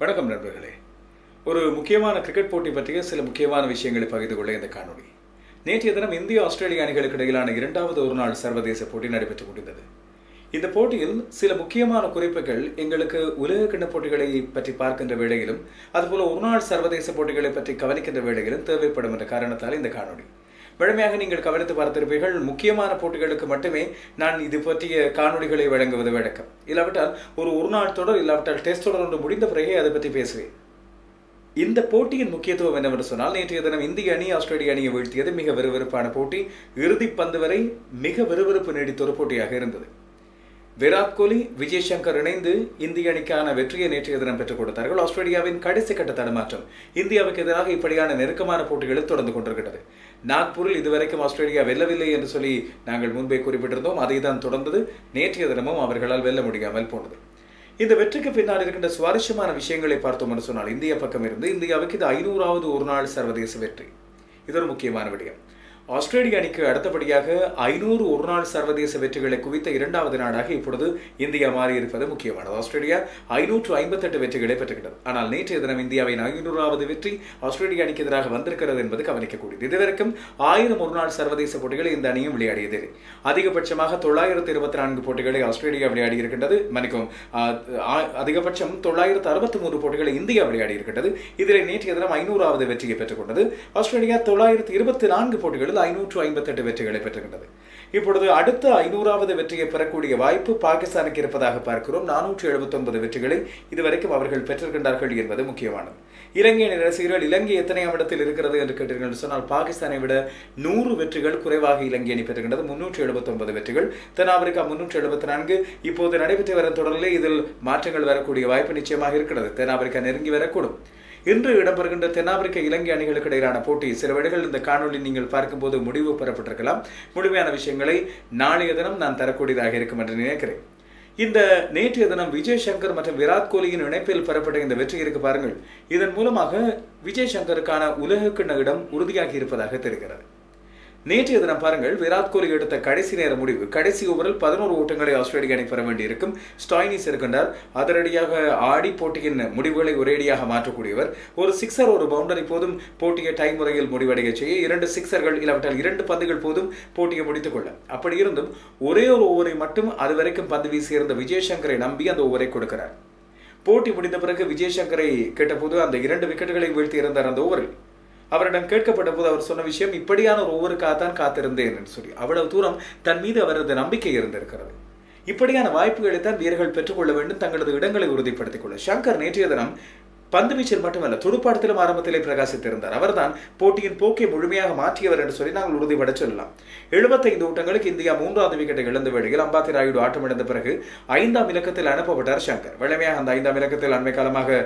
வணக்கம் நண்பர்களே. ஒரு முக்கியமான கிரிக்கெட் போட்டி பற்றிய சில முக்கியமான விஷயங்களை பகிர்ந்து கொள்ள இந்த காணொலி நேற்றைய தினம் இந்திய ஆஸ்திரேலிய அணிகளுக்கு இடையிலான இரண்டாவது ஒருநாள் சர்வதேச போட்டி நடைபெற்று முடிந்தது இந்த போட்டியில் சில முக்கியமான குறிப்புகள் எங்களுக்கு உலக கிண்ண போட்டிகளை பற்றி பார்க்கின்ற வேளையிலும் அதுபோல ஒருநாள் சர்வதேச போட்டிகளை பற்றி கவனிக்கின்ற வேளையிலும் தேவைப்படும் என்ற காரணத்தால் இந்த காணொலி வழமையாக நீங்கள் கவனித்து பார்த்திருப்பீர்கள் முக்கியமான போட்டிகளுக்கு மட்டுமே நான் இது பற்றிய காணொளிகளை வழங்குவது வழக்கம். இல்லாவிட்டால் ஒரு ஒரு நாள் தொடர் இல்லாவிட்டால் டெஸ்ட் தொடர் ஒன்று முடிந்த பிறகே அதை பற்றி பேசுவேன். இந்த போட்டியின் முக்கியத்துவம் என்னவென்று சொன்னால் நேற்றைய தினம் இந்திய அணி ஆஸ்திரேலிய அணியை வீழ்த்தியது மிக விறுவிறுப்பான போட்டி. இறுதிப்பந்து வரை மிக விறுவிறுப்பு நீடித்த ஒரு போட்டியாக இருந்தது. விராட் கோலி விஜய் சங்கர் இணைந்து இந்திய அணிக்கான வெற்றியை நேற்றைய தினம் பெற்றுக் கொடுத்தார்கள். ஆஸ்திரேலியாவின் கடைசி கட்ட தடுமாற்றம் இந்தியாவுக்கு எதிராக இப்படியான நெருக்கமான போட்டிகளில் தொடர்ந்து கொண்டிருக்கிறது நாக்பூரில் இதுவரைக்கும் ஆஸ்திரேலியா வெல்லவில்லை என்று சொல்லி நாங்கள் முன்பே குறிப்பிட்டிருந்தோம். அதை தான் தொடர்ந்தது. நேற்றைய தினமும் அவர்களால் வெல்ல முடியாமல் போனது. இந்த வெற்றிக்கு பின்னால் இருக்கின்ற சுவாரஸ்யமான விஷயங்களை பார்த்தோம் என்று சொன்னால் இந்திய பக்கம் இருந்து இந்தியாவுக்கு இது ஐநூறாவது ஒரு நாள் சர்வதேச வெற்றி. இது ஒரு முக்கியமான விடயம். ஆஸ்திரேலிய அணிக்கு அடுத்தபடியாக ஐநூறு ஒருநாள் சர்வதேச வெற்றிகளை குவித்த இரண்டாவது நாடாக இப்பொழுது இந்தியா மாறியிருப்பது முக்கியமானது. ஆஸ்திரேலியா ஐநூற்று ஐம்பத்தெட்டு வெற்றிகளை பெற்றுகிறது ஆனால் நேற்றைய தினம் இந்தியாவின் ஐநூறாவது வெற்றி ஆஸ்திரேலிய அணிக்கு எதிராக வந்திருக்கிறது என்பது கவனிக்கக்கூடியது. இதுவரைக்கும் ஆயிரம் ஒருநாள் சர்வதேச போட்டிகளை இந்த அணியும் விளையாடியதில்லை அதிகபட்சமாக தொள்ளாயிரத்து இருபத்தி நான்கு போட்டிகளை ஆஸ்திரேலியா விளையாடி இருக்கின்றது மன்னிக்கும் அதிகபட்சம் தொள்ளாயிரத்து அறுபத்தி மூன்று போட்டிகளை இந்தியா விளையாடி இருக்கின்றது இதில் நேற்றைய தினம் ஐநூறாவது வெற்றியை பெற்றுக்கொண்டது ஆஸ்திரேலியா தொள்ளாயிரத்து இருபத்தி நான்கு போட்டிகளில் ஐநூற்று ஐம்பத்தெட்டு வெற்றிகளை பெற்றுகின்றது இப்பொழுது அடுத்த ஐநூறாவது வெற்றியை பெறக்கூடிய வாய்ப்பு பாகிஸ்தானுக்கு இருப்பதாக பார்க்கிறோம். நானூற்றி எழுபத்தொன்பது வெற்றிகளை இதுவரைக்கும் அவர்கள் பெற்றிருக்கின்றார்கள் என்பது முக்கியமானது. இலங்கை ரசிகர்கள் இலங்கை எத்தனையாம் இடத்தில் இருக்கிறது என்று கேட்டீர்கள் சொன்னால் பாகிஸ்தானை விட நூறு வெற்றிகள் குறைவாக இலங்கை அணி பெறுகின்றது முன்னூற்று எழுபத்தி ஒன்பது வெற்றிகள். தென்னாப்பிரிக்கா முன்னூற்று எழுபத்தி நான்கு. இப்போது நடைபெற்று வரும் தொடரில் இதில் மாற்றங்கள் வரக்கூடிய வாய்ப்பு நிச்சயமாக இருக்கிறது. தென்னாப்பிரிக்கா நெருங்கி வரக்கூடும். இன்று இடம்பெறுகின்ற தென்னாப்பிரிக்க இலங்கை அணிகளுக்கு இடையிலான போட்டி. சில வேளைகள் இந்த காணொலி நீங்கள் பார்க்கும்போது முடிவு பெறப்பட்டிருக்கலாம். முழுமையான விஷயங்களை நாளைய தினம் நான் தரக்கூடியதாக இருக்கும் என்று நினைக்கிறேன். இந்த நேற்றைய தினம் விஜய் சங்கர் மற்றும் விராட் கோலியின் இணைப்பில் பெறப்பட்ட இந்த வெற்றி இருக்கு பாருங்கள். இதன் மூலமாக விஜய் சங்கருக்கான உலக இடம் உறுதியாகி இருப்பதாக தெரிகிறது. நேற்றைய தினம் பாருங்கள் விராட் கோலி எடுத்த கடைசி நேர முடிவு. கடைசி ஓவரில் பதினோரு ஓட்டங்களை ஆஸ்திரேலிய அணி பெற வேண்டியிருக்கும். ஸ்டாயினிஸ் இருக்கின்றார் அதிரடியாக ஆடி போட்டியின் முடிவுகளை ஒரேடியாக மாற்றக்கூடியவர். ஒரு சிக்ஸர் ஒரு பவுண்டரி போதும் போட்டியை டை முறையில் முடிவடைய செய்ய இரண்டு சிக்ஸர்கள் இல்லாவிட்டால் இரண்டு பந்துகள் போதும் போட்டியை முடித்துக் கொள்ள. அப்படி இருந்தும் ஒரே ஒரு ஓவரை மட்டும் அதுவரைக்கும் பந்து வீசியிருந்த விஜய் சங்கரை நம்பி அந்த ஓவரை கொடுக்கிறார். போட்டி முடிந்த பிறகு விஜய் சங்கரை கேட்டபோது அந்த இரண்டு விக்கெட்டுகளை வீழ்த்தி இருந்தார் அந்த ஓவரில். அவரிடம் கேட்கப்பட்ட போது அவர் சொன்ன விஷயம் இப்படியான ஒரு ஒவ்வொருக்காகத்தான் காத்திருந்தேன் என்று சொல்லி. அவ்வளவு தூரம் தன் மீது அவரது நம்பிக்கை இருந்திருக்கிறது. இப்படியான வாய்ப்புகளை தான் வீரர்கள் பெற்றுக்கொள்ள வேண்டும் தங்களது இடங்களை உறுதிப்படுத்திக் கொள்ள. சங்கர் நேற்றைய தினம் பந்து வீச்சில் மட்டுமல்ல துடுப்பாட்டத்திலும் ஆரம்பத்திலே பிரகாசித்திருந்தார். அவர்தான் போட்டியின் போக்கை முழுமையாக மாற்றியவர் என்று சொல்லி நாங்கள் உறுதிபட சொல்லலாம். எழுபத்தைந்து ஓட்டங்களுக்கு இந்தியா மூன்றாவது விக்கெட்டை இழந்த வேளையில் அம்பாத்தி ராயுடு ஆட்டமிழந்த பிறகு ஐந்தாம் இலக்கத்தில் அனுப்பப்பட்டார் சங்கர் வழமையாக அந்த ஐந்தாம் இலக்கத்தில் அண்மை காலமாக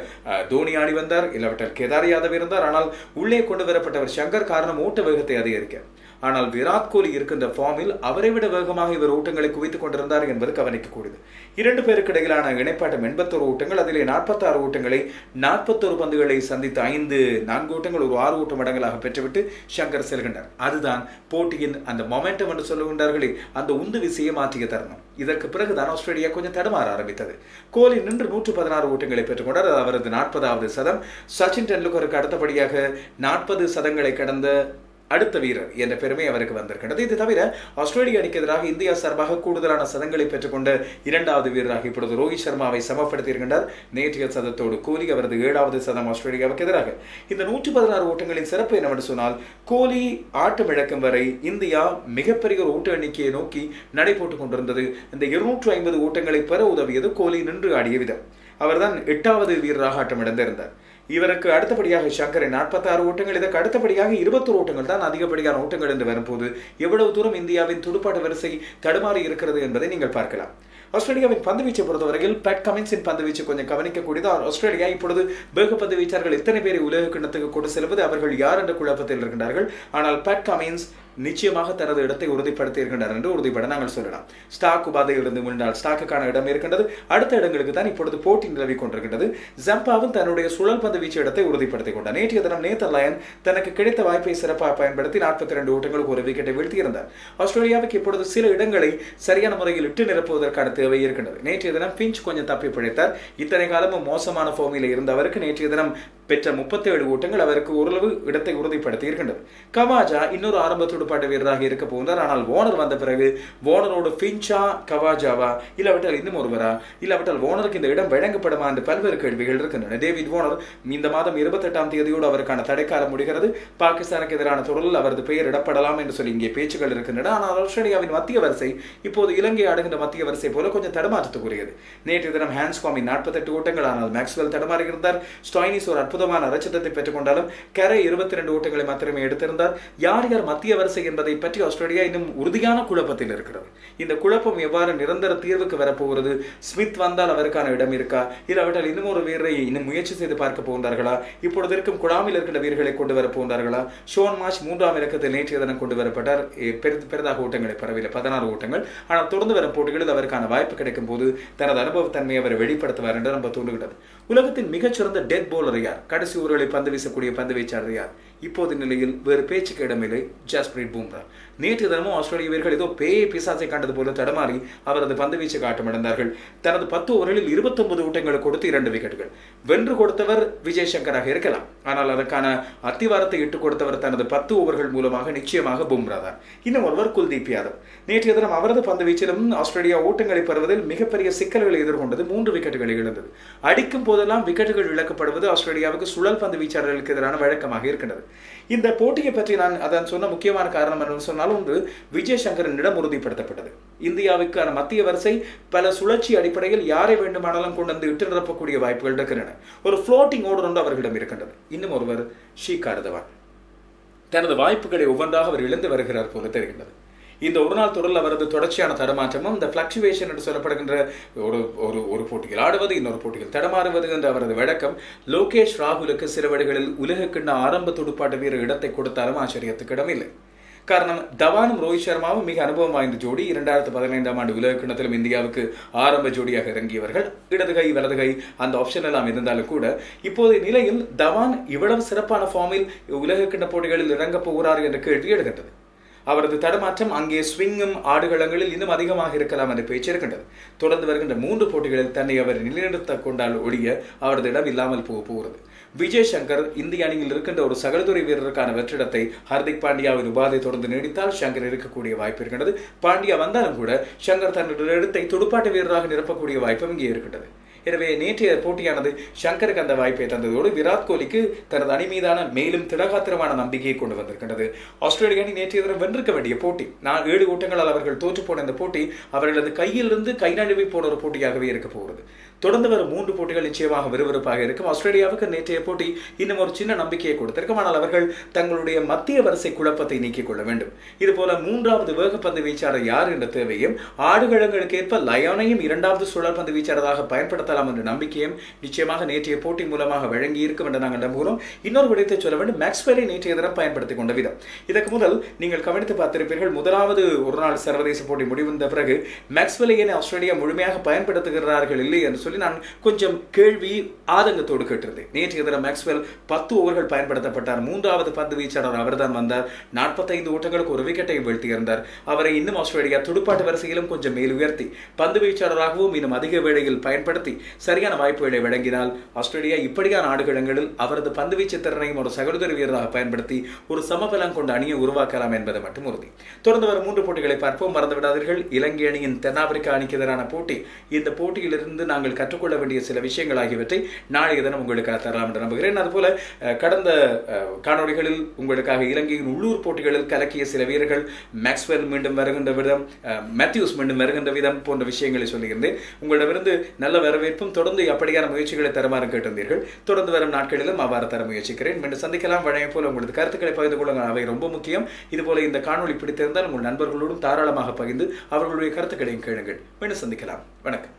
தோனி ஆடி வந்தார். இல்லாவிட்டால் கேதார் யாதவ் இருந்தார். ஆனால் உள்ளே கொண்டு வரப்பட்டவர் சங்கர் காரணம் ஓட்ட வேகத்தை அதிகரிக்க. ஆனால் விராட் கோலி இருக்கின்ற ஃபார்மில் அவரை விட வேகமாக இவர் ஓட்டங்களை குவித்துக் கொண்டிருந்தார் என்பது கவனிக்கக்கூடியது. இரண்டு பேருக்கு இடையிலான இணைப்பாட்டம் எண்பத்தோரு ஓட்டங்கள் அதிலே நாற்பத்தாறு ஓட்டங்களை நாற்பத்தோரு பந்துகளை சந்தித்து ஐந்து நான்கு ஓட்டங்கள் ஒரு ஆறு ஓட்டம் மடங்களாக பெற்றுவிட்டு சங்கர் செல்கின்றார். அதுதான் போட்டியின் அந்த மொமெண்டம் என்று சொல்லுகின்றார்களே அந்த உந்து விசையை மாற்றிய தருணம். இதற்கு பிறகுதான் ஆஸ்திரேலியா கொஞ்சம் தடுமாற ஆரம்பித்தது. கோலி நின்று நூற்று பதினாறு ஓட்டங்களை பெற்றுக்கொண்டார். அவரது நாற்பதாவது சதம். சச்சின் டெண்டுல்கருக்கு அடுத்தபடியாக நாற்பது சதங்களை கடந்த அடுத்த வீரர் என்ற பெருமை அவருக்கு வந்திருக்கிறது இது தவிர ஆஸ்திரேலிய அணிக்கு எதிராக இந்தியா சார்பாக கூடுதலான சதங்களை பெற்றுக்கொண்ட இரண்டாவது வீரராக இப்பொழுது ரோஹித் சர்மாவை சமப்படுத்தியிருக்கின்றார். நேற்றைய சதத்தோடு கோலி அவரது ஏழாவது சதம் ஆஸ்திரேலியாவுக்கு எதிராக. இந்த நூற்றி பதினாறு ஓட்டங்களின் சிறப்பு என்னவென்று சொன்னால் கோலி ஆட்டம் இழக்கும் வரை இந்தியா மிகப்பெரிய ஒரு ஓட்ட எண்ணிக்கையை நோக்கி நடைபோட்டுக் கொண்டிருந்தது. இந்த இருநூற்று ஐம்பது ஓட்டங்களை பெற உதவியது கோலி நின்று ஆடிய விதம். அவர்தான் எட்டாவது வீரராக ஆட்டமிழந்திருந்தார். இவருக்கு அடுத்தபடியாக சங்கரை நாற்பத்தாறு ஓட்டங்கள் இதற்கு அடுத்தபடியாக இருபத்தோரு ஓட்டங்கள் தான் அதிகப்படியான ஓட்டங்கள் என்று வரும்போது எவ்வளவு தூரம் இந்தியாவின் துடுப்பாட்ட வரிசை தடுமாறி இருக்கிறது என்பதை நீங்கள் பார்க்கலாம். ஆஸ்திரேலியாவின் பந்துவீச்சை பொறுத்தவரையில் பேட் கமின்ஸின் பந்துவீச்சு கொஞ்சம் கவனிக்கக்கூடியது ஆஸ்திரேலியா இப்பொழுது வேக பந்து வீச்சார்கள் எத்தனை பேரை உலக கிண்ணத்துக்கு கொண்டு செல்வது அவர்கள் யார் என்ற குழப்பத்தில் இருக்கின்றார்கள். ஆனால் பேட் கமின்ஸ் நிச்சயமாக தனது இடத்தை உறுதிப்படுத்தி இருக்கின்றார் என்று உறுதிப்பட நாங்கள் சொல்லலாம். ஸ்டாக் உபாதையிலிருந்து மீண்டால் ஸ்டாக்குக்கான இடம் இருக்கின்றது. அடுத்த இடங்களுக்கு தான் இப்பொழுது போட்டி நிலவி கொண்டிருக்கின்றது. ஜம்பாவும் தன்னுடைய சுழல் பந்து வீச்சு இடத்தை உறுதிப்படுத்திக் கொண்டார். நேற்றைய தினம் நேதர்லாயன் தனக்கு கிடைத்த வாய்ப்பை சிறப்பாக பயன்படுத்தி நாற்பத்தி ரெண்டு ஓட்டங்களுக்கு ஒரு விக்கெட்டை வீழ்த்தியிருந்தார். ஆஸ்திரேலியாவுக்கு இப்பொழுது சில இடங்களை சரியான முறையில் இட்டு நிரப்புவதற்கான தேவை இருக்கின்றது. நேற்றைய தினம் பிஞ்ச் கொஞ்சம் தப்பி பிழைத்தார். இத்தனை காலமும் மோசமான ஃபோமில் இருந்தவருக்கு நேற்றைய தினம் பெற்ற முப்பத்தி ஏழு ஓட்டங்கள் அவருக்கு ஓரளவு இடத்தை உறுதிப்படுத்தி இருக்கின்றது கவாஜா இன்னொரு ஆரம்ப துடுப்பாட்ட வீரராக இருக்க போகிறார் ஆனால் ஓனர் வந்த பிறகு ஓனரோடு ஃபின்ச்சா கவாஜாவா இல்லாவிட்டால் இன்னும் ஒருவரா இல்லாவிட்டால் ஓனருக்கு இந்த இடம் வழங்கப்படுமா என்று பல்வேறு கேள்விகள் இருக்கின்றன. டேவிட் ஓனர் இந்த மாதம் இருபத்தெட்டாம் தேதியோடு அவருக்கான தடைக்காலம் முடிகிறது. பாகிஸ்தானுக்கு எதிரான தொடரில் அவரது பெயர் இடப்படலாம் என்று சொல்லி இங்கே பேச்சுகள் இருக்கின்றன. ஆனால் ஆஸ்திரேலியாவின் மத்திய வரிசை இப்போது இலங்கை ஆடுகின்ற மத்திய வரிசை போல கொஞ்சம் தடுமாற்றத்துக்குரியது. நேற்று தினம் ஹான்ஸ்காமி நாற்பத்தெட்டு ஓட்டங்கள் ஆனால் மேக்ஸ்வெல் தடுமாறி ஸ்டாயினிஸ் ஒரு அற்புதமான ரச்சத்தை பெற்றுக் கொண்டாலும் கரை இருபத்தி ரெண்டு ஓட்டங்களை மாத்திரமே எடுத்திருந்தார். யார் யார் மத்திய வரிசை என்பதை பற்றி ஆஸ்திரேலியா இன்னும் உறுதியான குழப்பத்தில் இருக்கிறது. இந்த குழப்பம் எவ்வாறு நிரந்தர தீர்வுக்கு வரப்போகிறது? ஸ்மித் வந்தால் அவருக்கான இடம் இருக்கா? இல்லாவிட்டால் இன்னும் ஒரு வீரரை இன்னும் முயற்சி செய்து பார்க்க போகின்றார்களா? இப்பொழுது இருக்கும் குழாமில் இருக்கின்ற வீரர்களை கொண்டு வர போகின்றார்களா? ஷோன் மார்ச் மூன்றாம் இலக்கத்தில் நேற்றைய தினம் கொண்டு வரப்பட்டார். பெரிது பெரிதாக ஓட்டங்களை பரவில்லை பதினாறு ஓட்டங்கள். ஆனால் தொடர்ந்து வரும் போட்டிகளில் அவருக்கான வாய்ப்பு கிடைக்கும் போது தனது அனுபவத்தன்மையை அவர் வெளிப்படுத்துவார் என்று நம்ம தோன்றுகிறது உலகத்தின் மிகச்சிறந்த டெட் போலர் யார்? கடைசி ஊர்களை பந்து வீசக்கூடிய பந்து வீச்சாளர் யார்? இப்போது நிலையில் வேறு பேச்சுக்கு இடமில்லை ஜஸ்பிரீத் பூம்ரா நேற்று தினமும் ஆஸ்திரேலிய வீரர்கள் ஏதோ பேய் பிசாசை கண்டது போல தடமாறி அவரது பந்து வீச்சு காட்டமடைந்தார்கள் தனது பத்து ஓவர்களில் இருபத்தொன்பது ஊட்டங்களை கொடுத்து இரண்டு விக்கெட்டுகள். வென்று கொடுத்தவர் விஜய் சங்கராக இருக்கலாம். ஆனால் அதற்கான அத்திவாரத்தை இட்டுக் கொடுத்தவர் தனது பத்து ஓவர்கள் மூலமாக நிச்சயமாக பும்ரா தான் இன்னும் ஒருவர் குல்தீப் யாதவ். நேற்றைய தினம் அவரது பந்து வீச்சிலும் ஆஸ்திரேலியா ஓட்டங்களை பெறுவதில் மிகப்பெரிய சிக்கல்களை எதிர்கொண்டது மூன்று விக்கெட்டுகளை இழந்தது. அடிக்கும் போதெல்லாம் விக்கெட்டுகள் இழக்கப்படுவது ஆஸ்திரேலியாவுக்கு சுழல் பந்து வீச்சாளர்களுக்கு எதிரான வழக்கமாக இருக்கின்றது. இந்த போட்டியை பற்றி நான் அதான் சொன்ன முக்கியமான காரணம் என்று சொன்னாலும் ஒன்று விஜய் சங்கரனிடம் உறுதிப்படுத்தப்பட்டது. இந்தியாவுக்கான மத்திய வரிசை பல சுழற்சி அடிப்படையில் யாரை வேண்டுமானாலும் கொண்டு வந்து இட்டு நிரப்பக்கூடிய வாய்ப்புகள் இருக்கின்றன. ஒரு ஃப்ளோட்டிங் ஓடர் ஒன்று அவர்களிடம் இருக்கின்றது. இன்னும் ஒருவர் ஷீகார் தவான். தனது வாய்ப்புகளை ஒவ்வொன்றாக அவர் இழந்து வருகிறார் போல தெரிகின்றது. இந்த ஒரு நாள் தொடரில் அவரது தொடர்ச்சியான தடமாற்றமும் இந்த ஃப்ளக்சுவேஷன் என்று சொல்லப்படுகின்ற ஒரு ஒரு ஒரு போட்டியில் ஆடுவது இன்னொரு போட்டியில் தடமாறுவது என்ற அவரது வழக்கம் லோகேஷ் ராகுலுக்கு சில வழிகளில் உலகக்கிண்ண ஆரம்ப துடுப்பாட்ட வீரர் இடத்தை கொடுத்தாலும் ஆச்சரியத்துக்கு இடமில்லை. காரணம் தவானும் ரோஹித் சர்மாவும் மிக அனுபவம் வாய்ந்த ஜோடி. இரண்டாயிரத்து பதினைந்தாம் ஆண்டு உலக கிண்ணத்திலும் இந்தியாவுக்கு ஆரம்ப ஜோடியாக இறங்கியவர்கள். இடது கை வலது கை அந்த ஆப்ஷன் எல்லாம் இருந்தாலும் கூட இப்போதைய நிலையில் தவான் இவ்வளவு சிறப்பான ஃபார்மில் உலக கிண்ண போட்டிகளில் இறங்கப் போகிறார் என்ற கேள்வி எடுக்கின்றது அவரது தடமாற்றம் அங்கே ஸ்விங்கும் ஆடுகளங்களில் இன்னும் அதிகமாக இருக்கலாம் என்று பேச்சு இருக்கின்றது. தொடர்ந்து வருகின்ற மூன்று போட்டிகளில் தன்னை அவர் நிலைநிறுத்த கொண்டால் ஒழிய அவரது இடம் இல்லாமல் போக போகிறது. விஜய் சங்கர் இந்திய அணியில் இருக்கின்ற ஒரு சகலதுறை வீரருக்கான வெற்றிடத்தை ஹர்திக் பாண்டியாவின் உபாதை தொடர்ந்து நீடித்தால் சங்கர் இருக்கக்கூடிய வாய்ப்பு இருக்கின்றது. பாண்டியா வந்தாலும் கூட சங்கர் தன்னுடைய இடத்தை துடுப்பாட்ட வீரராக நிரப்பக்கூடிய வாய்ப்பும் இங்கே இருக்கின்றது. எனவே நேற்றைய போட்டியானது சங்கருக்கு அந்த வாய்ப்பை தந்ததோடு விராட் கோலிக்கு தனது அணி மீதான மேலும் திடகாத்திரமான நம்பிக்கையை கொண்டு வந்திருக்கின்றது. ஆஸ்திரேலிய அணி நேற்றைய தினம் வென்றிருக்க வேண்டிய போட்டி. நான் ஏழு ஓட்டங்களால் அவர்கள் தோற்று போன இந்த போட்டி அவர்களது கையிலிருந்து கை நழுவி போன ஒரு போட்டியாகவே இருக்க போகிறது. தொடர்ந்து வரும் மூன்று போட்டிகள் நிச்சயமாக விறுவிறுப்பாக இருக்கும். ஆஸ்திரேலியாவுக்கு நேற்றைய போட்டி இன்னும் ஒரு சின்ன நம்பிக்கையை கொடுத்திருக்கும். ஆனால் அவர்கள் தங்களுடைய மத்திய வரிசை குழப்பத்தை நீக்கிக் கொள்ள வேண்டும். இதுபோல மூன்றாவது வேகப்பந்து வீச்சாளர் யார் என்ற தேவையும் ஆடுகளங்களுக்கு ஏற்ப லயோனையும் இரண்டாவது சுழற்பந்து வீச்சாளராக பயன்படுத்தலாம் என்ற நம்பிக்கையும் நிச்சயமாக நேற்றைய போட்டி மூலமாக வழங்கி இருக்கும் என்று நாங்கள் நம்புகிறோம். இன்னொரு விடயத்தை சொல்ல வேண்டும். மேக்ஸ்வெலை நேற்றைய தினம் பயன்படுத்திக் கொண்ட விதம். இதற்கு முதல் நீங்கள் கவனித்து பார்த்திருப்பீர்கள் முதலாவது ஒரு நாள் சர்வதேச போட்டி முடிவந்த பிறகு மேக்ஸ்வெலை ஆஸ்திரேலியா முழுமையாக பயன்படுத்துகிறார்கள் இல்லை என்று சொல்லி சொல்லி நான் கொஞ்சம் கேள்வி ஆதங்கத்தோடு கேட்டிருந்தேன். நேற்றைய தினம் மேக்ஸ்வெல் பத்து ஓவர்கள் பயன்படுத்தப்பட்டார். மூன்றாவது பந்து வீச்சாளர் அவர்தான் வந்தார். நாற்பத்தைந்து ஓட்டங்களுக்கு ஒரு விக்கெட்டை வீழ்த்தியிருந்தார். அவரை இன்னும் ஆஸ்திரேலியா துடுப்பாட்டு வரிசையிலும் கொஞ்சம் மேல் உயர்த்தி பந்து வீச்சாளராகவும் இன்னும் அதிக வேளையில் பயன்படுத்தி சரியான வாய்ப்புகளை வழங்கினால் ஆஸ்திரேலியா இப்படியான ஆடுகளங்களில் அவரது பந்து வீச்சு திறனையும் ஒரு சகோதர வீரராக பயன்படுத்தி ஒரு சமபலம் கொண்ட அணியை உருவாக்கலாம் என்பது மட்டும் உறுதி. தொடர்ந்து வரும் மூன்று போட்டிகளை பார்ப்போம். மறந்துவிடாதீர்கள். இலங்கை அணியின் தென்னாப்பிரிக்கா அணிக்கு எதிரான போட்டி. இந்த போட்டியிலிருந்து நாங்கள் கற்றுக்கொள்ள வேண்டிய சில விஷயங்கள் ஆகியவற்றை நாளைய தினம் உங்களுக்காக தரலாம் என்று நம்புகிறேன். அதுபோல கடந்த காணொலிகளில் காணொளிகளில் உங்களுக்காக இலங்கையின் உள்ளூர் போட்டிகளில் கலக்கிய சில வீரர்கள் மேக்ஸ்வெல் மீண்டும் வருகின்ற விதம் மேத்யூஸ் மீண்டும் வருகின்ற விதம் போன்ற விஷயங்களை சொல்லியிருந்தேன். உங்களிடமிருந்து நல்ல வரவேற்பும் தொடர்ந்து அப்படியான முயற்சிகளை தருமாறு கேட்டிருந்தீர்கள். தொடர்ந்து வரும் நாட்களிலும் அவ்வாறு தர முயற்சிக்கிறேன். மீண்டும் சந்திக்கலாம். வழங்கும் போல உங்களது கருத்துக்களை பகிர்ந்து கொள்ளுங்கள். அவை ரொம்ப முக்கியம். இதுபோல இந்த காணொளி பிடித்திருந்தால் உங்கள் நண்பர்களோடும் தாராளமாக பகிர்ந்து அவர்களுடைய கருத்துக்களையும் கேளுங்கள். மீண்டும் சந்திக்கலாம். வணக்கம்.